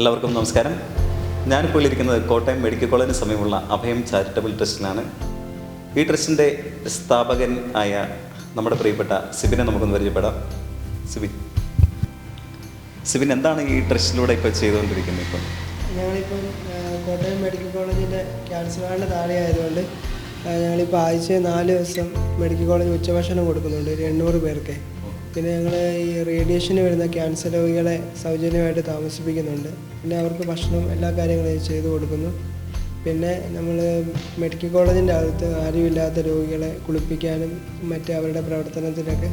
എല്ലാവർക്കും നമസ്കാരം. ഞാനിപ്പോൾ ഇരിക്കുന്നത് കോട്ടയം മെഡിക്കൽ കോളേജിന് സമീപമുള്ള അഭയം ചാരിറ്റബിൾ ട്രസ്റ്റിലാണ്. ഈ ട്രസ്റ്റിന്റെ സ്ഥാപകൻ ആയ നമ്മുടെ പ്രിയപ്പെട്ട സിബിനെ നമുക്കൊന്ന് പരിചയപ്പെടാം. സിബിൻ സിബിൻ എന്താണ് ഈ ട്രസ്റ്റിലൂടെ ഇപ്പോൾ ചെയ്തുകൊണ്ടിരിക്കുന്നത് ഇപ്പം? ഞങ്ങളിപ്പം കോട്ടയം മെഡിക്കൽ കോളേജിന്റെ ക്യാൻസർ വാർഡിന്റെ താഴെ ആയതുകൊണ്ട് ഞങ്ങളിപ്പോൾ ആഴ്ച നാല് ദിവസം മെഡിക്കൽ കോളേജ് ഉച്ചഭക്ഷണം കൊടുക്കുന്നുണ്ട് ഒരു എണ്ണൂറ് പേർക്ക്. പിന്നെ ഞങ്ങൾ ഈ റേഡിയേഷന് വരുന്ന ക്യാൻസർ രോഗികളെ സൗജന്യമായിട്ട് താമസിപ്പിക്കുന്നുണ്ട്. പിന്നെ അവർക്ക് ഭക്ഷണം എല്ലാ കാര്യങ്ങളും ചെയ്തു കൊടുക്കുന്നു. പിന്നെ നമ്മൾ മെഡിക്കൽ കോളേജിന്റെ അകത്ത് ആരുമില്ലാത്ത രോഗികളെ കുളിപ്പിക്കാനും മറ്റ് അവരുടെ പ്രവർത്തനത്തിനൊക്കെ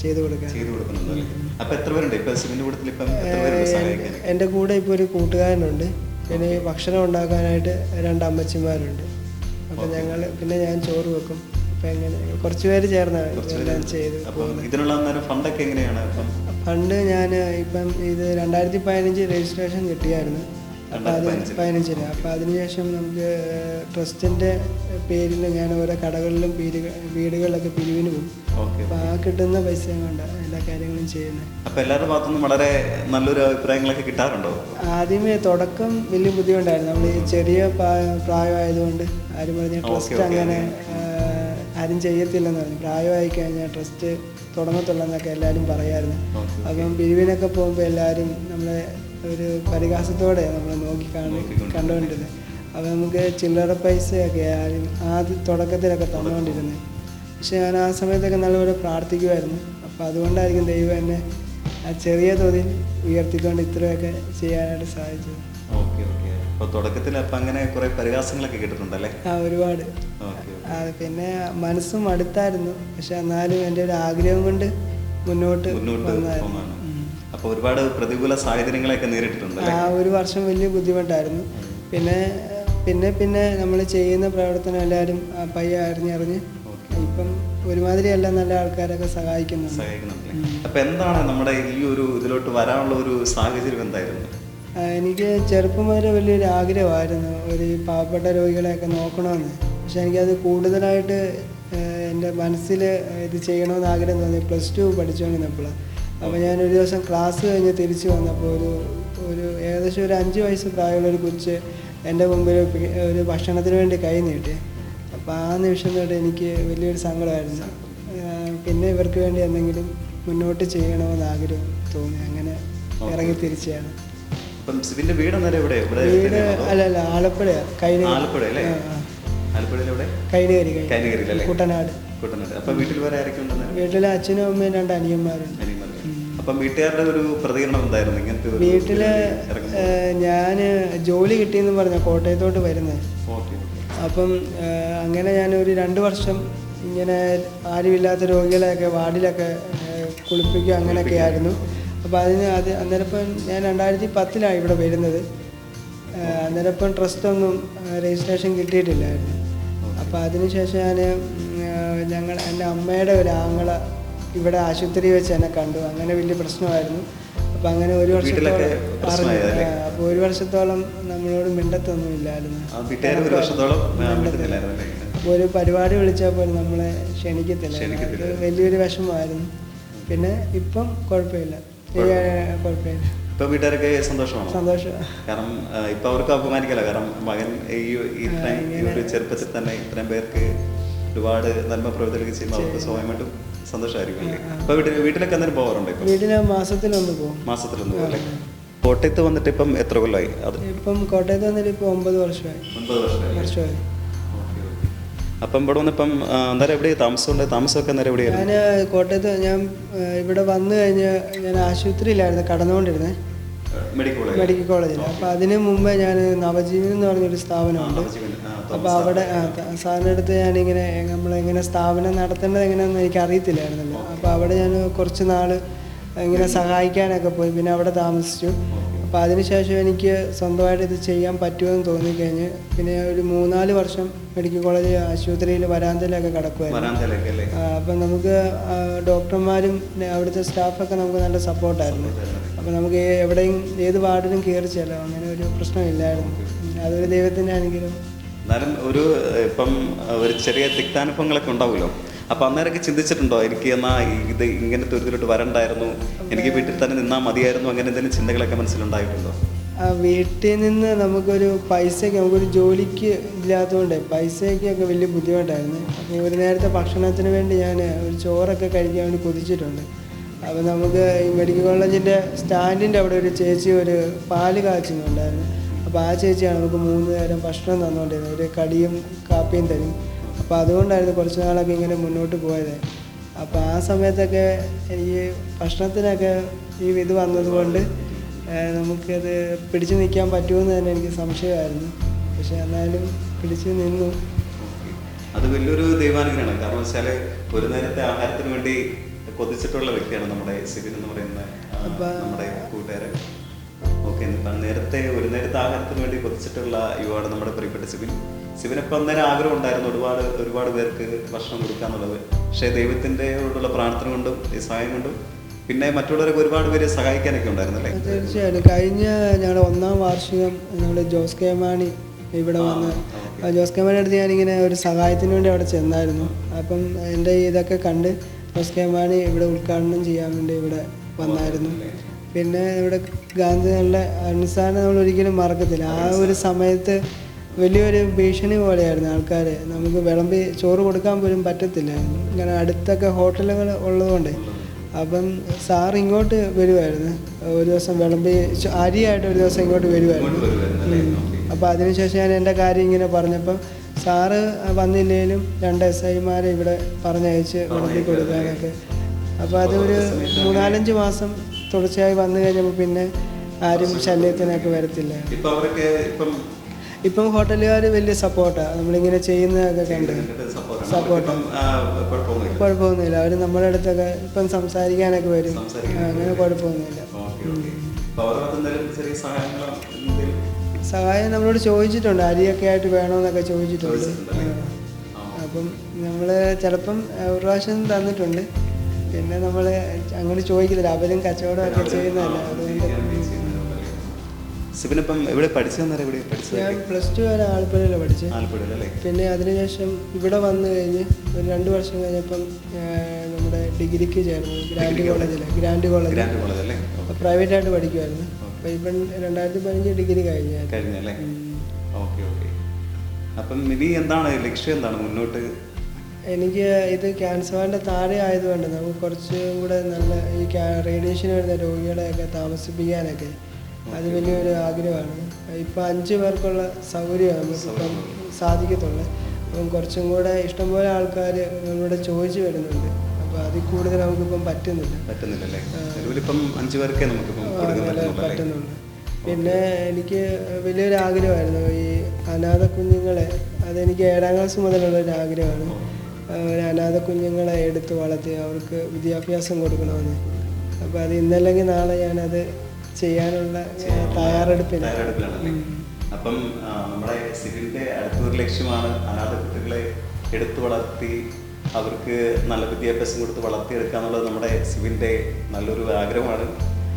ചെയ്തു കൊടുക്കാൻ സഹായിക്കാൻ? എന്റെ കൂടെ ഇപ്പോൾ ഒരു കൂട്ടുകാരനുണ്ട്. പിന്നെ ഭക്ഷണം ഉണ്ടാക്കാനായിട്ട് രണ്ട് അമ്മച്ചിമാരുണ്ട്. അപ്പം ഞങ്ങൾ പിന്നെ ഞാൻ ചോറ് വെക്കും. അപ്പം എങ്ങനെ കുറച്ച് പേര് ചേർന്നാണ് ചെയ്ത് ഇതിനുള്ള ഫണ്ടൊക്കെ എങ്ങനെയാണ് ഫണ്ട് ഞാൻ ഇപ്പം ഇത് രണ്ടായിരത്തി പതിനഞ്ച് രജിസ്ട്രേഷൻ കിട്ടിയായിരുന്നു. അപ്പം അത് പതിനഞ്ചിന്. അപ്പം അതിനുശേഷം നമുക്ക് ട്രസ്റ്റിന്റെ പേരിൽ ഞാൻ ഓരോ കടകളിലും വീടുക വീടുകളിലൊക്കെ പിരിവിന് പോകും. അപ്പം ആ കിട്ടുന്ന പൈസ കൊണ്ട് എല്ലാ കാര്യങ്ങളും ചെയ്യുന്നത്. അപ്പം എല്ലാവരുടെ ഭാഗത്തുനിന്നും വളരെ നല്ലൊരു അഭിപ്രായങ്ങളൊക്കെ കിട്ടാറുണ്ടോ? ആദ്യമേ തുടക്കം വലിയ ബുദ്ധിമുട്ടായിരുന്നു. നമ്മൾ ഈ ചെറിയ പ്രായമായതുകൊണ്ട് ആരും പറഞ്ഞ ട്രസ്റ്റ് അങ്ങനെ ആരും ചെയ്യത്തില്ലെന്ന് പറഞ്ഞു. പ്രായമായി കഴിഞ്ഞാൽ ട്രസ്റ്റ് തുടങ്ങത്തുള്ളെന്നൊക്കെ എല്ലാവരും പറയായിരുന്നു. അപ്പം പിരിവിനൊക്കെ പോകുമ്പോൾ എല്ലാവരും നമ്മളെ ഒരു പരിഹാസത്തോടെ നമ്മൾ നോക്കി കാണി കണ്ടുകൊണ്ടിരുന്നത് അപ്പം നമുക്ക് ചില്ലറ പൈസയൊക്കെ ആരും ആദ്യ തുടക്കത്തിലൊക്കെ തന്നുകൊണ്ടിരുന്നത് പക്ഷേ ഞാൻ ആ സമയത്തൊക്കെ നല്ലപോലെ പ്രാർത്ഥിക്കുമായിരുന്നു അപ്പോൾ അതുകൊണ്ടായിരിക്കും ദൈവം എന്നെ ആ ചെറിയ തോതിൽ ഉയർത്തിക്കൊണ്ട് ഇത്രയൊക്കെ ചെയ്യാനായിട്ട് സാധിച്ചത്. Okay okay. അപ്പോൾ തുടക്കത്തിൽ അപ്പം അങ്ങനെ കുറേ പരിഹാസങ്ങളൊക്കെ കേട്ടിട്ടുണ്ടല്ലേ ആ ഒരുപാട്. പിന്നെ മനസ്സും അടുത്തായിരുന്നു പക്ഷെ എന്നാലും എന്റെ ഒരു ആഗ്രഹം കൊണ്ട് മുന്നോട്ട് മുന്നോട്ട് വന്നായിരുന്നു അപ്പോൾ ഒരുപാട് പ്രതികൂല സാഹചര്യങ്ങളൊക്കെ നേരിട്ടിട്ടുണ്ടല്ലേ? ആ ഒരു വർഷം വലിയ ബുദ്ധിമുട്ടായിരുന്നു. പിന്നെ പിന്നെ പിന്നെ നമ്മൾ ചെയ്യുന്ന പ്രവർത്തനം എല്ലാവരും ആ, പയ്യെ അറിഞ്ഞറിഞ്ഞ് ഇപ്പം ഒരുമാതിരി എല്ലാം നല്ല ആൾക്കാരൊക്കെ സഹായിക്കുന്നുണ്ട്. സഹായിക്കുന്നുണ്ടല്ലേ? അപ്പം എന്താണ് നമ്മുടെ ഈ ഒരു ഇതിലോട്ട് വരാനുള്ള ഒരു സാഹചര്യം എന്തായിരുന്നു? എനിക്ക് ചെറുപ്പം മുതലേ വലിയൊരു ആഗ്രഹമായിരുന്നു ഒരു പാവപ്പെട്ട രോഗികളെയൊക്കെ നോക്കണമെന്ന്. പക്ഷെ എനിക്കത് കൂടുതലായിട്ട് എന്റെ മനസ്സിൽ ഇത് ചെയ്യണമെന്ന് ആഗ്രഹം തോന്നി. പ്ലസ് ടു പഠിച്ചുകൊണ്ടിരുന്നപ്പോഴാണ് അപ്പോൾ ഞാൻ ഒരു ദിവസം ക്ലാസ് കഴിഞ്ഞ് തിരിച്ചു വന്നപ്പോൾ ഒരു ഒരു ഏകദേശം ഒരു അഞ്ച് വയസ്സ് പ്രായമുള്ള ഒരു കൊച്ച് എന്റെ മുമ്പിൽ ഒരു ഭക്ഷണത്തിന് വേണ്ടി കൈ നീട്ടി. അപ്പോൾ ആ നിമിഷം തൊട്ട് എനിക്ക് വലിയൊരു സങ്കടമായിരുന്നു. പിന്നെ ഇവർക്ക് വേണ്ടി എന്തെങ്കിലും മുന്നോട്ട് ചെയ്യണമെന്ന് ആഗ്രഹം തോന്നി. അങ്ങനെ ഇറങ്ങി തിരിച്ചാണ് സിബിന്റെ വീട് അന്നേരം ഇവിടെ വീട് അല്ല അല്ല ആലപ്പുഴ ആലപ്പുഴ അല്ലേ? ആലപ്പുഴയിൽ എവിടെ? കൈനകരി കാനികരിയിലല്ലേ കുട്ടനാട്. കുട്ടനാട്. അപ്പം വീട്ടിൽ വേറെ ആരൊക്കെ ഉണ്ടെന്നേരം? വീട്ടിലെ അച്ഛനും അമ്മയും രണ്ട് അനിയന്മാരുണ്ട് അനിയന്മാര്. അപ്പം വീട്ടുകാരുടെ ഒരു പ്രതികരണം എന്തായിരുന്നു? ഇങ്ങനത്തെ വീട്ടിൽ ഞാൻ ഞാൻ ജോലി കിട്ടിയെന്ന് പറഞ്ഞ കോട്ടയത്തോട്ട് വരുന്നത് അപ്പം അങ്ങനെ ഞാൻ ഒരു രണ്ട് വർഷം ഇങ്ങനെ ആരുമില്ലാത്ത രോഗികളെയൊക്കെ വാർഡിലൊക്കെ കുളിപ്പിക്കുക അങ്ങനെയൊക്കെ ആയിരുന്നു. അപ്പോൾ അതിന് അത് അന്നേരപ്പം ഞാൻ രണ്ടായിരത്തി പത്തിലാണ് ഇവിടെ വരുന്നത്. അന്നേരപ്പം ട്രസ്റ്റൊന്നും രജിസ്ട്രേഷൻ കിട്ടിയിട്ടില്ലായിരുന്നു. അപ്പോൾ അതിനുശേഷം ഞാൻ ഞങ്ങൾ എന്റെ അമ്മയുടെ ഒരു ആങ്ങള ഇവിടെ ആശുപത്രി വെച്ച് എന്നെ കണ്ടു. അങ്ങനെ വലിയ പ്രശ്നമായിരുന്നു. അപ്പോൾ അങ്ങനെ ഒരു വർഷത്തോളം പറഞ്ഞു അപ്പോൾ ഒരു വർഷത്തോളം നമ്മളോട് മിണ്ടത്തൊന്നും ഇല്ലായിരുന്നു. ഒരു പരിപാടി വിളിച്ചാൽ പോലും നമ്മളെ ക്ഷണിക്കത്തില്ല. വലിയൊരു വിഷമമായിരുന്നു. പിന്നെ ഇപ്പം കുഴപ്പമില്ല. കുഴപ്പമില്ല. ഇപ്പൊ വീട്ടുകാരൊക്കെ സന്തോഷമാണ്? സന്തോഷം. കാരണം ഇപ്പൊ അവർക്ക് അപമാനിക്കല. കാരണം മകൻ ഈ ഈ ഇത്രയും ഈ ഒരു ചെറുപ്പത്തിൽ തന്നെ ഇത്രയും പേർക്ക് ഒരുപാട് നന്മ പ്രവർത്തനങ്ങൾ ചെയ്യുമ്പോൾ അവർക്ക് സ്വാഭാവികമായിട്ടും സന്തോഷമായിരിക്കും അല്ലേ? ഇപ്പൊ വീട്ടിൽ വീട്ടിലൊക്കെ എന്തായാലും പോകാറുണ്ട് ഇപ്പൊ? മാസത്തിലൊന്ന് പോകും മാസത്തിലൊന്ന് പോകും കോട്ടയത്ത് വന്നിട്ട് ഇപ്പം എത്ര കൊല്ലമായി അത് ഇപ്പം കോട്ടയത്ത് വന്നിട്ട് ഇപ്പൊ ഒമ്പത് വർഷമായി. ഒമ്പത് വർഷമായി. വർഷമായി. അപ്പം ഇവിടെ വന്നിപ്പം അന്നേരം താമസം താമസമുണ്ട് താമസമൊക്കെ അന്നേരം എവിടെയായിരുന്നു? ഞാൻ കോട്ടയത്ത് ഞാൻ ഇവിടെ വന്നു കഴിഞ്ഞ് ഞാൻ ആശുപത്രിയിലായിരുന്നു കടന്നുകൊണ്ടിരുന്നത് മെഡിക്കൽ കോളേജിൽ അപ്പോൾ അതിന് മുമ്പേ ഞാൻ നവജീവൻ എന്ന് പറഞ്ഞൊരു സ്ഥാപനമുണ്ട്. അപ്പോൾ അവിടെ സാറിന്റെ അടുത്ത് ഞാനിങ്ങനെ നമ്മളെങ്ങനെ സ്ഥാപനം നടത്തേണ്ടത് എങ്ങനെയാണെന്ന് എനിക്ക് അറിയത്തില്ലായിരുന്നല്ലോ അപ്പോൾ അവിടെ ഞാൻ കുറച്ച് നാൾ ഇങ്ങനെ സഹായിക്കാനൊക്കെ പോയി. പിന്നെ അവിടെ താമസിച്ചു. അപ്പോൾ അതിനുശേഷം എനിക്ക് സ്വന്തമായിട്ട് ഇത് ചെയ്യാൻ പറ്റുമെന്ന് തോന്നിക്കഴിഞ്ഞ് പിന്നെ ഒരു മൂന്നാൽ വർഷം മെഡിക്കൽ കോളേജ് ആശുപത്രിയിൽ വരാന്തയിലൊക്കെ കിടക്കുമായിരുന്നു അപ്പം നമുക്ക് ഡോക്ടർമാരും അവിടുത്തെ സ്റ്റാഫൊക്കെ നമുക്ക് നല്ല സപ്പോർട്ടായിരുന്നു. അപ്പം നമുക്ക് എവിടെയും ഏത് വാർഡിലും കയറി ചെല്ലാം. അങ്ങനെ ഒരു പ്രശ്നമില്ലായിരുന്നു. അതൊരു ദൈവത്തിന്റെ ആണെങ്കിലും എന്നാലും ഒരു ഇപ്പം ഒരു ചെറിയ തിക്താനുഭവങ്ങളൊക്കെ ഉണ്ടാവുമല്ലോ? അപ്പം അന്നേരമൊക്കെ ചിന്തിച്ചിട്ടുണ്ടോ എനിക്ക് എന്നാ ഇത് ഇങ്ങനത്തെ ഒരു വരണ്ടായിരുന്നു എനിക്ക് വീട്ടിൽ തന്നെ നിന്നാൽ മതിയായിരുന്നു അങ്ങനെ എന്തെങ്കിലും ചിന്തകളൊക്കെ മനസ്സിലുണ്ടായിട്ടുണ്ടോ? വീട്ടിൽ നിന്ന് നമുക്കൊരു പൈസയ്ക്ക് നമുക്കൊരു ജോലിക്ക് ഇല്ലാത്തതുകൊണ്ട് പൈസയ്ക്കൊക്കെ വലിയ ബുദ്ധിമുട്ടായിരുന്നു. അപ്പോൾ ഒരു നേരത്തെ ഭക്ഷണത്തിന് വേണ്ടി ഞാൻ ഒരു ചോറൊക്കെ കഴിക്കാൻ വേണ്ടി കൊതിച്ചിട്ടുണ്ട്. അപ്പോൾ നമുക്ക് ഈ മെഡിക്കൽ കോളേജിന്റെ സ്റ്റാൻഡിന്റെ അവിടെ ഒരു ചേച്ചി ഒരു പാൽ കാച്ചുന്നുണ്ടായിരുന്നു. അപ്പോൾ ആ ചേച്ചിയാണ് നമുക്ക് മൂന്ന് നേരം ഭക്ഷണം തന്നുകൊണ്ടിരുന്നത്. ഒരു കടിയും കാപ്പിയും തരും. അപ്പോൾ അതുകൊണ്ടായിരുന്നു കുറച്ച് നാളൊക്കെ ഇങ്ങനെ മുന്നോട്ട് പോയത്. അപ്പോൾ ആ സമയത്തൊക്കെ എനിക്ക് ഭക്ഷണത്തിനൊക്കെ ഈ ഇത് വന്നതുകൊണ്ട് നമുക്കത് പിടിച്ചു നിൽക്കാൻ പറ്റുമെന്ന് തന്നെ എനിക്ക് സംശയമായിരുന്നു. പക്ഷെ എന്നാലും പിടിച്ചു നിന്നു. അത് വലിയൊരു ദൈവാനുഗ്രഹമാണ്. കാരണം വെച്ചാൽ ഒരു നേരത്തെ ആഹാരത്തിന് വേണ്ടി കൊതിച്ചിട്ടുള്ള വ്യക്തിയാണ് നമ്മുടെ സിബിൻ എന്ന് പറയുന്ന നമ്മുടെ കൂട്ടുകാരൻ. ഓക്കെ നേരത്തെ ഒരു നേരത്തെ ആഹാരത്തിന് വേണ്ടി കൊതിച്ചിട്ടുള്ള യുവാണ് നമ്മുടെ പ്രിയപ്പെട്ട സിബിൻ. സിബിനിപ്പോൾ അന്നേരം ആഗ്രഹം ഉണ്ടായിരുന്നു ഒരുപാട് ഒരുപാട് പേർക്ക് ഭക്ഷണം കൊടുക്കുക എന്നുള്ളത്. പക്ഷേ ദൈവത്തിന്റെ ദൈവത്തിന്റെയോടുള്ള പ്രാർത്ഥന കൊണ്ടും ഈ സഹായം കൊണ്ടും പിന്നെ മറ്റുള്ളവരൊക്കെ ഒരുപാട് പേര് സഹായിക്കാനൊക്കെ ഉണ്ടായിരുന്നല്ലേ തീർച്ചയായിട്ടും. കഴിഞ്ഞ ഞങ്ങളുടെ ഒന്നാം വാർഷികം ഞങ്ങൾ ജോസ് കെ മാണി ഇവിടെ വന്ന്. ജോസ് കെ മാണി അടുത്ത് ഞാനിങ്ങനെ ഒരു സഹായത്തിന് വേണ്ടി അവിടെ ചെന്നായിരുന്നു. അപ്പം എന്റെ ഇതൊക്കെ കണ്ട് ജോസ് കെ മാണി ഇവിടെ ഉദ്ഘാടനം ചെയ്യാൻ വേണ്ടി ഇവിടെ വന്നായിരുന്നു. പിന്നെ ഇവിടെ ഗാന്ധിജികളുടെ അനുസാരം നമ്മൾ ഒരിക്കലും മറക്കത്തില്ല. ആ ഒരു സമയത്ത് വലിയൊരു ഭീഷണി പോലെയായിരുന്നു ആൾക്കാർ നമുക്ക് വിളമ്പി ചോറ് കൊടുക്കാൻ പോലും പറ്റത്തില്ല. ഇങ്ങനെ അടുത്തൊക്കെ ഹോട്ടലുകൾ ഉള്ളതുകൊണ്ട്. അപ്പം സാർ ഇങ്ങോട്ട് വരുമായിരുന്നു ഒരു ദിവസം വിളമ്പി അരിയായിട്ട് ഒരു ദിവസം ഇങ്ങോട്ട് വരുമായിരുന്നു. അപ്പോൾ അതിനുശേഷം ഞാൻ എന്റെ കാര്യം ഇങ്ങനെ പറഞ്ഞപ്പം സാറ് വന്നില്ലെങ്കിലും രണ്ട് എസ് ഐമാരെ ഇവിടെ പറഞ്ഞയച്ച് വിളമ്പി കൊടുക്കാനൊക്കെ. അപ്പോൾ അതൊരു മൂന്നാലഞ്ച് മാസം തുടർച്ചയായി വന്നു കഴിഞ്ഞപ്പോൾ പിന്നെ ആരും ശല്യത്തിനൊക്കെ വരത്തില്ല. ഇപ്പൊ ഹോട്ടലുകാർ വലിയ സപ്പോർട്ടാണ് നമ്മളിങ്ങനെ ചെയ്യുന്നതൊക്കെ കണ്ട് സപ്പോർട്ടാണ് കുഴപ്പമൊന്നുമില്ല. അവർ നമ്മുടെ അടുത്തൊക്കെ ഇപ്പം സംസാരിക്കാനൊക്കെ വരും. അങ്ങനെ കുഴപ്പമൊന്നുമില്ല. സഹായം നമ്മളോട് ചോദിച്ചിട്ടുണ്ട്. അരിയൊക്കെ ആയിട്ട് വേണമെന്നൊക്കെ ചോദിച്ചിട്ടുണ്ട്. അപ്പം നമ്മൾ ചിലപ്പം ഒരു പ്രാവശ്യം തന്നിട്ടുണ്ട്. പിന്നെ നമ്മൾ അങ്ങനെ ചോദിക്കുന്നില്ല അവരും കച്ചവടമൊക്കെ ചെയ്യുന്നതല്ല. അതുകൊണ്ട് സിബിനിപ്പം എവിടെ പഠിച്ചതെന്നേരം എവിടെ പഠിച്ചത്? ഞാൻ പ്ലസ് ടു വരെ ആലപ്പുഴയിലാണ് പഠിച്ചത്. ആലപ്പുഴയിലല്ലേ പിന്നെ അതിനുശേഷം ഇവിടെ വന്നു കഴിഞ്ഞ് ഒരു രണ്ട് വർഷം കഴിഞ്ഞപ്പം നമ്മുടെ ഡിഗ്രിക്ക് ചേർന്നു. ഗ്രാൻഡ് കോളേജിൽ ഗ്രാൻഡ് കോളേജ് ഗ്രാൻഡ് കോളേജ് അല്ലേ പ്രൈവറ്റായിട്ട് പഠിക്കുമായിരുന്നു അപ്പോൾ ഇപ്പം രണ്ടായിരത്തി പതിനഞ്ച് ഡിഗ്രി കഴിഞ്ഞു. കഴിഞ്ഞല്ലേ? Okay okay. അപ്പം ഇനി എന്താണ് ലക്ഷ്യം എന്താണ് മുന്നോട്ട്? എനിക്ക് ഇത് ക്യാൻസറിന്റെ താഴെ ആയതുകൊണ്ട് നമുക്ക് കുറച്ചും കൂടെ നല്ല ഈ റേഡിയേഷൻ വരുന്ന രോഗികളെയൊക്കെ താമസിപ്പിക്കാനൊക്കെ അത് വലിയൊരു ആഗ്രഹമാണ്. ഇപ്പം അഞ്ച് പേർക്കുള്ള സൗകര്യമാണ് നമുക്കിപ്പം സാധിക്കത്തുള്ളൂ. അപ്പം കുറച്ചും കൂടെ ഇഷ്ടംപോലെ ആൾക്കാർ നമ്മളിവിടെ ചോദിച്ചു വരുന്നുണ്ട്. അപ്പോൾ അതിൽ കൂടുതൽ നമുക്കിപ്പം പറ്റുന്നില്ല. പറ്റുന്നില്ലല്ലേ? അഞ്ച് പേർക്കേ നമുക്കിപ്പം ആ, പറ്റുന്നുള്ളൂ പറ്റുന്നുണ്ട്. പിന്നെ എനിക്ക് വലിയൊരു ആഗ്രഹമായിരുന്നു. ഈ അനാഥ കുഞ്ഞുങ്ങളെ അതെനിക്ക് ഏഴാം ക്ലാസ് മുതലുള്ള ഒരു ആഗ്രഹമാണ് ഒരു അനാഥ കുഞ്ഞുങ്ങളെ എടുത്ത് വളർത്തി അവർക്ക് വിദ്യാഭ്യാസം കൊടുക്കണമെന്ന്. അപ്പോൾ അത് ഇന്നല്ലെങ്കിൽ നാളെ ഞാനത് ചെയ്യാനുള്ള തയ്യാറെടുപ്പിലാണ് തയ്യാറെടുപ്പില്ല അപ്പം നമ്മുടെ സിബിന്റെ അടുത്തൊരു ലക്ഷ്യമാണ് അനാഥ കുട്ടികളെ എടുത്തു വളർത്തി അവർക്ക് നല്ല വിദ്യാഭ്യാസം കൊടുത്ത് വളർത്തിയെടുക്കുക എന്നുള്ളത് നമ്മുടെ സിബിന്റെ നല്ലൊരു ആഗ്രഹമാണ്.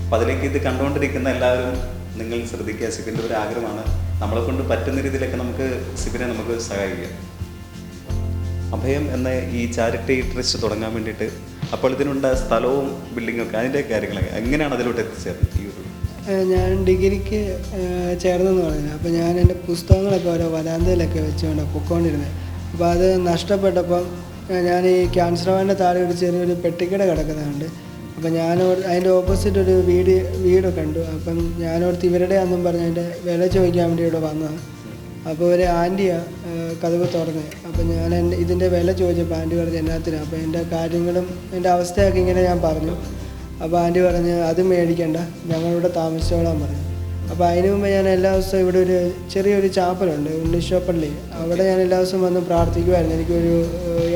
അപ്പം അതിലേക്ക് ഇത് കണ്ടുകൊണ്ടിരിക്കുന്ന എല്ലാവരും നിങ്ങൾ ശ്രദ്ധിക്കുക സിബിന്റെ ഒരു ആഗ്രഹമാണ്. നമ്മളെ കൊണ്ട് പറ്റുന്ന രീതിയിലൊക്കെ നമുക്ക് സിബിനെ നമുക്ക് സഹായിക്കാം. അഭയം എന്ന ഈ ചാരിറ്റി ട്രസ്റ്റ് തുടങ്ങാൻ വേണ്ടിയിട്ട് അപ്പോൾ ഇതിനുണ്ട സ്ഥലവും ബിൽഡിങ്ങും ഒക്കെ. അതിന്റെ കാര്യങ്ങളൊക്കെ. എങ്ങനെയാണ് അതിലോട്ട് എത്തിച്ചേർന്നത്? ഞാൻ ഡിഗ്രിക്ക് ചേർന്നെന്ന് പറഞ്ഞു. അപ്പോൾ ഞാൻ എന്റെ പുസ്തകങ്ങളൊക്കെ ഓരോ വരാന്തയിലൊക്കെ വെച്ചുകൊണ്ട് പൊക്കോണ്ടിരുന്നത് അപ്പോൾ അത് നഷ്ടപ്പെട്ടപ്പം ഞാൻ ഈ ക്യാൻസർ വാന്റെ താഴെ ഒരു ചെറിയൊരു പെട്ടിക്കട കിടക്കുന്നുണ്ട് അപ്പം ഞാൻ അതിന്റെ ഓപ്പോസിറ്റ് ഒരു വീട് വീട് കണ്ടു. അപ്പം ഞാനോർത്ത് അന്നും പറഞ്ഞ് അതിന്റെ വില ചോദിക്കാൻ വേണ്ടി ഇവിടെ വന്നതാണ് അപ്പോൾ ഒരു ആന്റിയാണ് കഥവ് തുറന്നത് അപ്പം ഞാൻ എന്റെ ഇതിന്റെ വില ചോദിച്ചപ്പോൾ ആന്റി പറഞ്ഞ എന്നാത്തിനാണ് അപ്പോൾ എന്റെ കാര്യങ്ങളും എന്റെ അവസ്ഥയൊക്കെ ഇങ്ങനെ ഞാൻ പറഞ്ഞു. അപ്പോൾ ആന്റി പറഞ്ഞ് അത് മേടിക്കണ്ട ഞങ്ങളിവിടെ താമസിച്ചോളാൻ പറഞ്ഞു. അപ്പോൾ അതിന് മുമ്പ് ഞാൻ എല്ലാ ദിവസവും ഇവിടെ ഒരു ചെറിയൊരു ചാപ്പലുണ്ട് ഉണ്ണിശോപ്പള്ളി. അവിടെ ഞാൻ എല്ലാ ദിവസവും വന്ന് പ്രാർത്ഥിക്കുമായിരുന്നു എനിക്കൊരു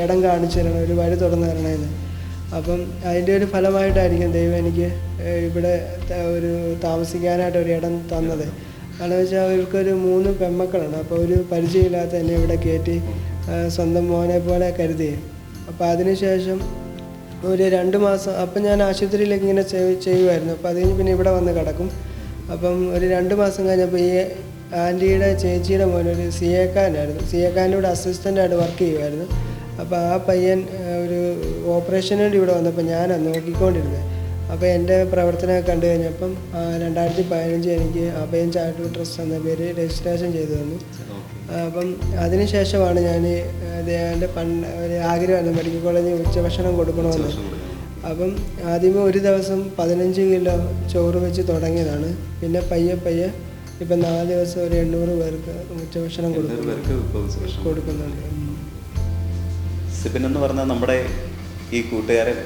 ഇടം കാണിച്ചു തരണം ഒരു വഴി തുറന്നു തരണമെന്ന് അപ്പം അതിന്റെ ഒരു ഫലമായിട്ടായിരിക്കും ദൈവം എനിക്ക് ഇവിടെ ഒരു താമസിക്കാനായിട്ട് ഒരു ഇടം തന്നത്. കാരണം വെച്ചാൽ അവർക്കൊരു മൂന്ന് പെമ്മക്കളുണ്ട് അപ്പോൾ ഒരു പരിചയമില്ലാത്ത എന്നെ ഇവിടെ കയറ്റി സ്വന്തം മോനെ പോലെ കരുതി. അപ്പോൾ അതിനുശേഷം ഒരു രണ്ട് മാസം അപ്പം ഞാൻ ആശുപത്രിയിലേക്ക് ഇങ്ങനെ ചെയ്- ചെയ്യുമായിരുന്നു അപ്പോൾ അത് കഴിഞ്ഞ് പിന്നെ ഇവിടെ വന്ന് കിടക്കും. അപ്പം ഒരു രണ്ട് മാസം കഴിഞ്ഞപ്പോൾ ഈ ആന്റിയുടെ ചേച്ചിയുടെ മോൻ ഒരു സി എക്കാരനായിരുന്നു സി എക്കാരന്റെ കൂടെ അസിസ്റ്റന്റായിട്ട് വർക്ക് ചെയ്യുമായിരുന്നു അപ്പോൾ ആ പയ്യൻ ഒരു ഓപ്പറേഷന് വേണ്ടി ഇവിടെ വന്നപ്പോൾ ഞാനാണ് നോക്കിക്കൊണ്ടിരുന്നത് അപ്പോൾ എന്റെ പ്രവർത്തനമൊക്കെ കണ്ടു കഴിഞ്ഞപ്പം രണ്ടായിരത്തി പതിനഞ്ച് എനിക്ക് അഭയം ചാരിറ്റബിൾ ട്രസ്റ്റ് എന്ന പേര് രജിസ്ട്രേഷൻ ചെയ്തു തന്നു. അപ്പം അതിനുശേഷമാണ് ഞാൻ എന്റെ പണ്ട് ഒരു ആഗ്രഹമായിരുന്നു മെഡിക്കൽ കോളേജിൽ ഉച്ചഭക്ഷണം കൊടുക്കണമെന്ന്. അപ്പം ആദ്യമേ ഒരു ദിവസം പതിനഞ്ച് കിലോ ചോറ് വെച്ച് തുടങ്ങിയതാണ്. പിന്നെ പയ്യെ പയ്യെ ഇപ്പം നാല് ദിവസം ഒരു എണ്ണൂറ് പേർക്ക് ഉച്ചഭക്ഷണം കൊടുക്കുന്നുണ്ട്. സിബിൻ എന്ന് പറഞ്ഞാൽ നമ്മുടെ ഈ കൂട്ടുകാരൻ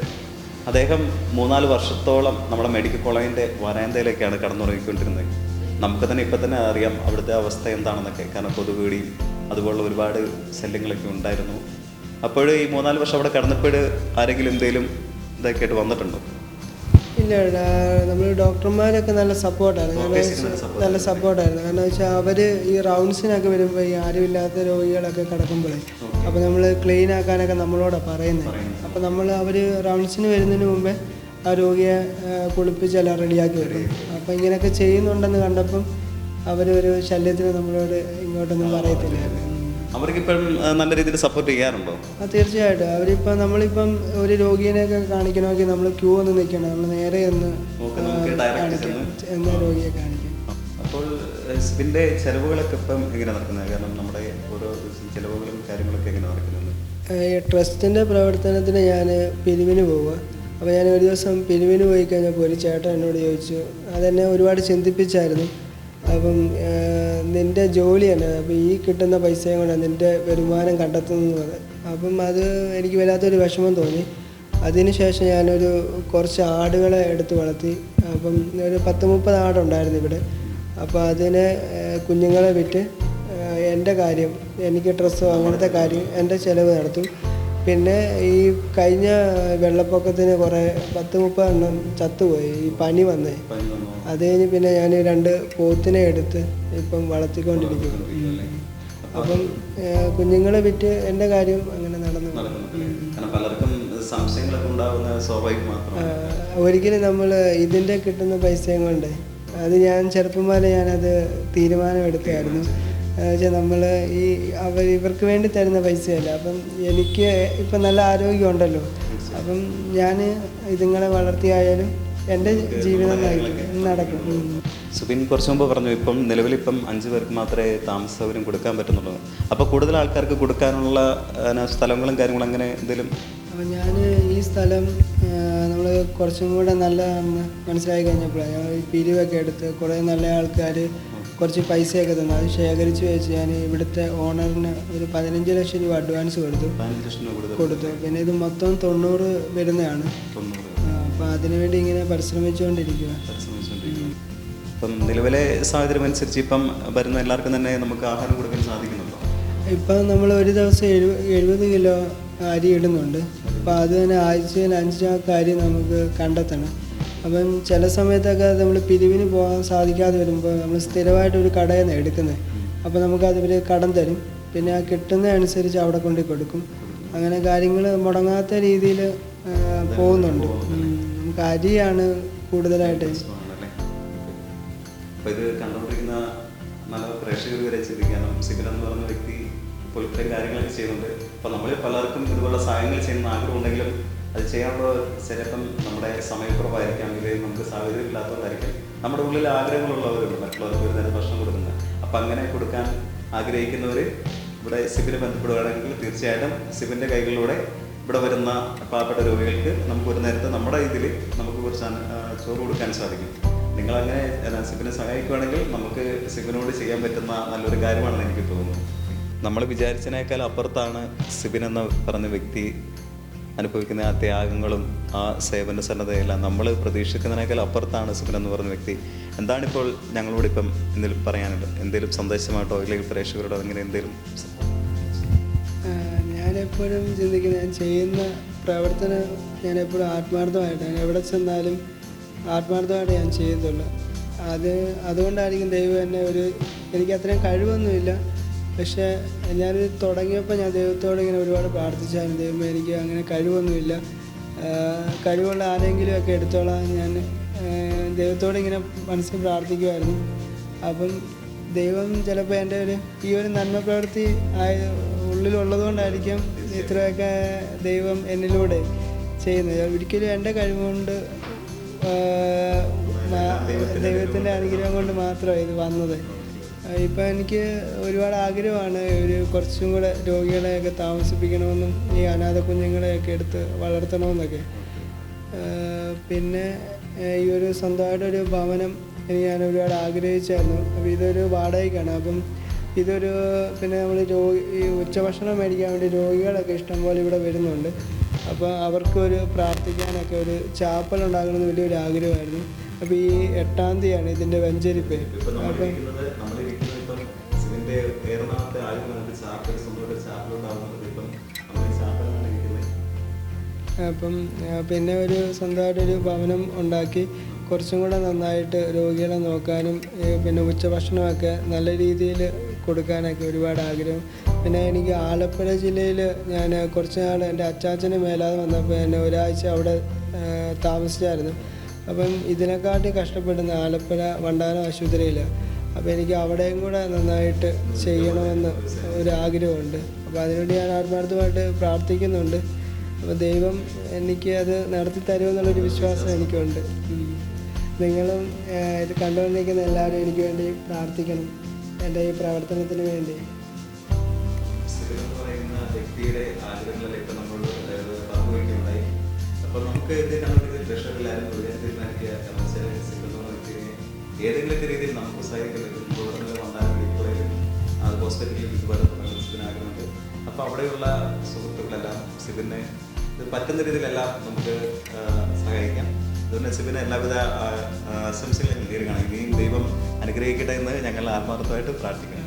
അദ്ദേഹം മൂന്നാൽ വർഷത്തോളം നമ്മുടെ മെഡിക്കൽ കോളേജിന്റെ വരാന്തയിലേക്കാണ് കടന്നുറങ്ങിക്കൊണ്ടിരുന്നത്. നമുക്ക് തന്നെ ഇപ്പം തന്നെ അറിയാം അവിടുത്തെ അവസ്ഥ എന്താണെന്നൊക്കെ. കാരണം കൊതുകുകടിയും അതുപോലുള്ള ഒരുപാട് ശല്യങ്ങളൊക്കെ ഉണ്ടായിരുന്നു. അപ്പോൾ ഈ മൂന്നാൽ വർഷം അവിടെ കടന്നപ്പോൾ ആരെങ്കിലും എന്തെങ്കിലും ഇതൊക്കെ ആയിട്ട് വന്നിട്ടുണ്ടോ? ഇല്ല നമ്മൾ ഡോക്ടർമാരൊക്കെ നല്ല സപ്പോർട്ടായിരുന്നു കാരണം നല്ല സപ്പോർട്ടായിരുന്നു. കാരണം വെച്ചാൽ അവർ ഈ റൗണ്ട്സിനൊക്കെ വരുമ്പോൾ ഈ ആരുമില്ലാത്ത രോഗികളൊക്കെ കിടക്കുമ്പോഴേ അപ്പോൾ നമ്മൾ ക്ലീൻ ആക്കാനൊക്കെ നമ്മളോട് പറയുന്നത്. അപ്പോൾ നമ്മൾ അവർ റൗണ്ട്സിന് വരുന്നതിന് മുമ്പേ ആ രോഗിയെ കുളിപ്പിച്ചല്ല കുളിപ്പിച്ചെല്ലാം റെഡിയാക്കി വെക്കും. അപ്പോൾ ഇങ്ങനെയൊക്കെ ചെയ്യുന്നുണ്ടെന്ന് കണ്ടപ്പം ഒരു ശല്യത്തിന് നമ്മളോട് ഇങ്ങോട്ടൊന്നും പറയത്തില്ലായിരുന്നു. അവർക്കിപ്പം നല്ല രീതിയിൽ സപ്പോർട്ട് ചെയ്യാറുണ്ടോ? ആ തീർച്ചയായിട്ടും. അവരിപ്പം നമ്മളിപ്പം ഒരു രോഗിയെയൊക്കെ കാണിക്കണമെങ്കിൽ നമ്മൾ ക്യൂ ഒന്ന് നിൽക്കണം. നമ്മൾ നേരെ ഒന്ന് എന്ന രോഗിയെ കാണിക്കും. അപ്പോൾ ചെലവുകളൊക്കെ ചിലവുകളൊക്കെ ഇപ്പം എങ്ങനെ നടക്കുന്നത്? കാരണം നമ്മുടെ ഓരോ ചിലവുകളും കാര്യങ്ങളൊക്കെ ഈ ട്രസ്റ്റിന്റെ പ്രവർത്തനത്തിന് ഞാൻ പിരിവിന് പോവുക. അപ്പോൾ ഞാൻ ഒരു ദിവസം പിരിവിന് പോയി കഴിഞ്ഞപ്പോൾ ഒരു ചേട്ടൻ എന്നോട് ചോദിച്ചു അതെന്നെ ഒരുപാട് ചിന്തിപ്പിച്ചായിരുന്നു. അപ്പം നിന്റെ ജോലി തന്നെ അപ്പോൾ ഈ കിട്ടുന്ന പൈസയും കൊണ്ടാണ് നിന്റെ വരുമാനം കണ്ടെത്തുന്നത്. അപ്പം അത് എനിക്ക് വല്ലാത്തൊരു വിഷമം തോന്നി. അതിനുശേഷം ഞാനൊരു കുറച്ച് ആടുകളെ എടുത്ത് വളർത്തി. അപ്പം ഒരു പത്ത് മുപ്പത് ആടുണ്ടായിരുന്നു ഇവിടെ. അപ്പോൾ അതിനെ കുഞ്ഞുങ്ങളെ വിറ്റ് എന്റെ കാര്യം എനിക്ക് ഡ്രസ്സോ അങ്ങനത്തെ കാര്യം എന്റെ ചിലവ് നടത്തും. പിന്നെ ഈ കഴിഞ്ഞ വെള്ളപ്പൊക്കത്തിന് കുറേ പത്ത് മുപ്പതെണ്ണം ചത്തുപോയി ഈ പനി വന്നേ. അത് കഴിഞ്ഞ് പിന്നെ ഞാൻ രണ്ട് പോത്തിനെ എടുത്ത് ഇപ്പം വളർത്തിക്കൊണ്ടിരിക്കുന്നു. അപ്പം കുഞ്ഞുങ്ങളെ വിറ്റ് എന്റെ കാര്യം അങ്ങനെ നടന്നു. പലർക്കും സംശയങ്ങളൊക്കെ ഉണ്ടാകുന്ന സ്വാഭാവികം ഒരിക്കലും നമ്മൾ ഇതിന്റെ കിട്ടുന്ന പൈസയും കൊണ്ട് അത് ഞാൻ ചെറുപ്പം മുതലേ ഞാനത് തീരുമാനമെടുത്തായിരുന്നു. വെച്ചാൽ നമ്മൾ ഈ അവർ ഇവർക്ക് വേണ്ടി തരുന്ന പൈസയല്ല. അപ്പം എനിക്ക് ഇപ്പം നല്ല ആരോഗ്യമുണ്ടല്ലോ. അപ്പം ഞാൻ ഇതുങ്ങളെ വളർത്തിയായാലും എന്റെ ജീവിതം നടക്കും. സുബിൻ കുറച്ച് മുമ്പ് പറഞ്ഞു ഇപ്പം നിലവിൽ ഇപ്പം അഞ്ച് പേർക്ക് മാത്രമേ താമസ സൗകര്യം കൊടുക്കാൻ പറ്റുന്നുള്ളൂ. അപ്പോൾ കൂടുതൽ ആൾക്കാർക്ക് കൊടുക്കാനുള്ള സ്ഥലങ്ങളും കാര്യങ്ങളും അങ്ങനെ എന്തെങ്കിലും? അപ്പം ഞാൻ ഈ സ്ഥലം നമ്മൾ കുറച്ചും കൂടെ നല്ലതാണെന്ന് മനസ്സിലായി കഴിഞ്ഞപ്പോഴാണ്. ഞങ്ങൾ പിരിവൊക്കെ എടുത്ത് കുറേ നല്ല ആൾക്കാർ കുറച്ച് പൈസയൊക്കെ തന്നു. അത് ശേഖരിച്ച് വെച്ച് ഞാൻ ഇവിടുത്തെ ഓണറിന് ഒരു പതിനഞ്ച് ലക്ഷം രൂപ അഡ്വാൻസ് കൊടുത്തു. കൊടുത്തു. പിന്നെ ഇത് മൊത്തം തൊണ്ണൂറ് വരുന്നതാണ്. അപ്പോൾ അതിനുവേണ്ടി ഇങ്ങനെ പരിശ്രമിച്ചുകൊണ്ടിരിക്കുക. ഇപ്പം നിലവിലെ സാഹചര്യം അനുസരിച്ച് ഇപ്പം വരുന്ന എല്ലാവർക്കും തന്നെ നമുക്ക് ആഹാരം കൊടുക്കാൻ സാധിക്കുന്നുണ്ടോ? ഇപ്പം നമ്മൾ ഒരു ദിവസം എഴു എഴുപത് കിലോ അരി ഇടുന്നുണ്ട്. അപ്പോൾ അത് തന്നെ ആഴ്ചയിൽ അഞ്ച് ചാക്ക് അരി നമുക്ക് കണ്ടെത്തണം. അപ്പം ചില സമയത്തൊക്കെ നമ്മൾ പിരിവിന് പോകാൻ സാധിക്കാതെ വരുമ്പോൾ നമ്മൾ സ്ഥിരമായിട്ട് ഒരു നിന്ന് എടുക്കുന്നത്. അപ്പോൾ നമുക്ക് അതിൽ കടം തരും. പിന്നെ ആ കിട്ടുന്ന അനുസരിച്ച് അവിടെ കൊണ്ട് കൊടുക്കും. അങ്ങനെ കാര്യങ്ങൾ മുടങ്ങാത്ത രീതിയിൽ പോകുന്നുണ്ട്. നമുക്ക് അരിയാണ് കൂടുതലായിട്ട്. ഇത് നല്ല എന്ന് പറയുന്ന വ്യക്തി ഇപ്പോൾ ഇത്രയും കാര്യങ്ങളൊക്കെ ചെയ്യുന്നുണ്ട്. അപ്പോൾ നമ്മൾ പലർക്കും ഇതുപോലുള്ള സഹായങ്ങൾ ചെയ്യുന്ന ആഗ്രഹം ഉണ്ടെങ്കിലും അത് ചെയ്യാനുള്ള ചിലപ്പം നമ്മുടെ സമയക്കുറവായിരിക്കാം അല്ലെങ്കിൽ നമുക്ക് സാഹചര്യം നമ്മുടെ ഉള്ളിൽ ആഗ്രഹങ്ങളുള്ളവരുണ്ട് മറ്റുള്ളവർക്ക് ഒരു നേരം ഭക്ഷണം കൊടുക്കുന്നത് അപ്പം അങ്ങനെ കൊടുക്കാൻ ആഗ്രഹിക്കുന്നവർ ഇവിടെ സിബിനെ ബന്ധപ്പെടുകയാണെങ്കിൽ തീർച്ചയായിട്ടും സിബിന്റെ കൈകളിലൂടെ ഇവിടെ വരുന്ന പാവപ്പെട്ട രോഗികൾക്ക് നമുക്ക് ഒരു നേരത്തെ നമ്മുടെ ഇതിൽ നമുക്ക് കുറച്ച് ചോറ് കൊടുക്കാൻ സാധിക്കും. നിങ്ങളങ്ങനെ സിബിനെ സഹായിക്കുകയാണെങ്കിൽ നമുക്ക് സിബിനോട് ചെയ്യാൻ പറ്റുന്ന നല്ലൊരു കാര്യമാണെന്ന് എനിക്ക് തോന്നുന്നു. നമ്മൾ വിചാരിച്ചതിനേക്കാൾ അപ്പുറത്താണ് സിബിൻ എന്ന് പറഞ്ഞ വ്യക്തി അനുഭവിക്കുന്ന ആ ത്യാഗങ്ങളും ആ സേവന സന്നദ്ധയെല്ലാം നമ്മൾ പ്രതീക്ഷിക്കുന്നതിനേക്കാൾ അപ്പുറത്താണ് സുഖൻ എന്ന് പറയുന്ന വ്യക്തി. എന്താണിപ്പോൾ ഞങ്ങളോട് ഇപ്പം എന്തെങ്കിലും പറയാനുള്ളത്? എന്തെങ്കിലും സന്ദേശമായിട്ടോ അല്ലെങ്കിൽ പ്രേക്ഷകരോടോ അങ്ങനെ എന്തെങ്കിലും ഞാനെപ്പോഴും ചിന്തിക്കുന്നത് ഞാൻ ചെയ്യുന്ന പ്രവർത്തനം ഞാൻ എപ്പോഴും ആത്മാർത്ഥമായിട്ടാണ് എവിടെ ചെന്നാലും ആത്മാർത്ഥമായിട്ട് ഞാൻ ചെയ്യത്തുള്ളൂ അത് അതുകൊണ്ടായിരിക്കും ദൈവം എന്നെ ഒരു എനിക്ക് അത്രയും കഴിവൊന്നുമില്ല. പക്ഷേ ഞാൻ തുടങ്ങിയപ്പോൾ ഞാൻ ദൈവത്തോട് ഇങ്ങനെ ഒരുപാട് പ്രാർത്ഥിച്ചായിരുന്നു. ദൈവമേ എനിക്ക് അങ്ങനെ കഴിവൊന്നുമില്ല. കഴിവുള്ള ആരെങ്കിലും ഒക്കെ എടുത്തോളാം ഞാൻ ദൈവത്തോട് ഇങ്ങനെ മനസ്സിൽ പ്രാർത്ഥിക്കുമായിരുന്നു. അപ്പം ദൈവം ചിലപ്പോൾ എന്റെ ഒരു ഈ ഒരു നന്മ പ്രവൃത്തി ആയ ഉള്ളിലുള്ളതുകൊണ്ടായിരിക്കും ഇത്രയൊക്കെ ദൈവം എന്നിലൂടെ ചെയ്യുന്നത്. ഒരിക്കലും എന്റെ കഴിവുകൊണ്ട് ദൈവത്തിന്റെ അനുഗ്രഹം കൊണ്ട് മാത്രമാണ് ഇത് വന്നത്. ഇപ്പം എനിക്ക് ഒരുപാട് ആഗ്രഹമാണ് ഒരു കുറച്ചും കൂടെ രോഗികളെയൊക്കെ താമസിപ്പിക്കണമെന്നും ഈ അനാഥ കുഞ്ഞുങ്ങളെയൊക്കെ എടുത്ത് വളർത്തണമെന്നൊക്കെ. പിന്നെ ഈ ഒരു സ്വന്തമായിട്ടൊരു ഭവനം എനിക്ക് ഞാൻ ഒരുപാട് ആഗ്രഹിച്ചായിരുന്നു. അപ്പോൾ ഇതൊരു വാടകയ്ക്കാണ്. അപ്പം ഇതൊരു പിന്നെ നമ്മൾ രോഗി ഈ ഉച്ചഭക്ഷണം മേടിക്കാൻ വേണ്ടി രോഗികളൊക്കെ ഇഷ്ടംപോലെ ഇവിടെ വരുന്നുണ്ട്. അപ്പോൾ അവർക്കൊരു പ്രാർത്ഥിക്കാനൊക്കെ ഒരു ചാപ്പൽ ഉണ്ടാകണമെന്ന് വലിയൊരു ആഗ്രഹമായിരുന്നു. അപ്പോൾ ഈ എട്ടാം തീയതിയാണ് ഇതിന്റെ വെഞ്ചരിപ്പ്. അപ്പം സിവിന്റെ എറണാകുളത്തെ ചാപ്പൽ സ്വന്തമായിട്ട് നമ്മുടെ അപ്പം പിന്നെ ഒരു സ്വന്തമായിട്ടൊരു ഭവനം ഉണ്ടാക്കി കുറച്ചും കൂടെ നന്നായിട്ട് രോഗികളെ നോക്കാനും പിന്നെ ഉച്ചഭക്ഷണമൊക്കെ നല്ല രീതിയിൽ കൊടുക്കാനൊക്കെ ഒരുപാട് ആഗ്രഹം. പിന്നെ എനിക്ക് ആലപ്പുഴ ജില്ലയിൽ ഞാൻ കുറച്ച് നാൾ എന്റെ അച്ചാച്ചന് മേലാതെ വന്നപ്പോൾ എന്നെ ഒരാഴ്ച അവിടെ താമസിച്ചായിരുന്നു. അപ്പം ഇതിനെക്കാട്ടി കഷ്ടപ്പെടുന്ന ആലപ്പുഴ വണ്ടാനം ആശുപത്രിയിലാണ് അപ്പോൾ എനിക്ക് അവിടെയും കൂടെ നന്നായിട്ട് ചെയ്യണമെന്ന് ഒരു ആഗ്രഹമുണ്ട്. അപ്പോൾ അതിനുവേണ്ടി ഞാൻ ആത്മാർത്ഥമായിട്ട് പ്രാർത്ഥിക്കുന്നുണ്ട്. അപ്പോൾ ദൈവം എനിക്ക് അത് നടത്തി തരുമെന്നുള്ളൊരു വിശ്വാസം എനിക്കുണ്ട്. നിങ്ങളും ഇത് കണ്ടുകൊണ്ടിരിക്കുന്ന എല്ലാവരും എനിക്ക് വേണ്ടി പ്രാർത്ഥിക്കണം. എന്റെ ഈ പ്രവർത്തനത്തിന് വേണ്ടി. വ്യക്തിയുടെ നമ്മൾ അതായത് പങ്കുവയ്ക്കുകയുണ്ടായി അപ്പോൾ നമുക്ക് ഇത് കണ്ടുപിടിക്കുന്ന പ്രഷറിലായിരുന്നു? തീരുമാനിക്കുക ഏതെങ്കിലുമൊക്കെ രീതിയിൽ നമുക്ക് പറ്റും പ്രവർത്തനങ്ങൾ വന്നാൽ മെഡിക്കലും അത് ഹോസ്പിറ്റലിൽ ഇതുപോലെ സിബിനാകുന്നുണ്ട് അപ്പോൾ അവിടെയുള്ള സുഹൃത്തുക്കളെല്ലാം സിബിനെ ഇത് പറ്റുന്ന രീതിയിലെല്ലാം നമുക്ക് സഹായിക്കാം. അതുകൊണ്ട് സിബിന് എല്ലാവിധ ആശംസകളും നേരുകയാണ്. ഇനിയും ദൈവം അനുഗ്രഹിക്കട്ടെ എന്ന് ഞങ്ങൾ ആത്മാർത്ഥമായിട്ട് പ്രാർത്ഥിക്കുന്നു.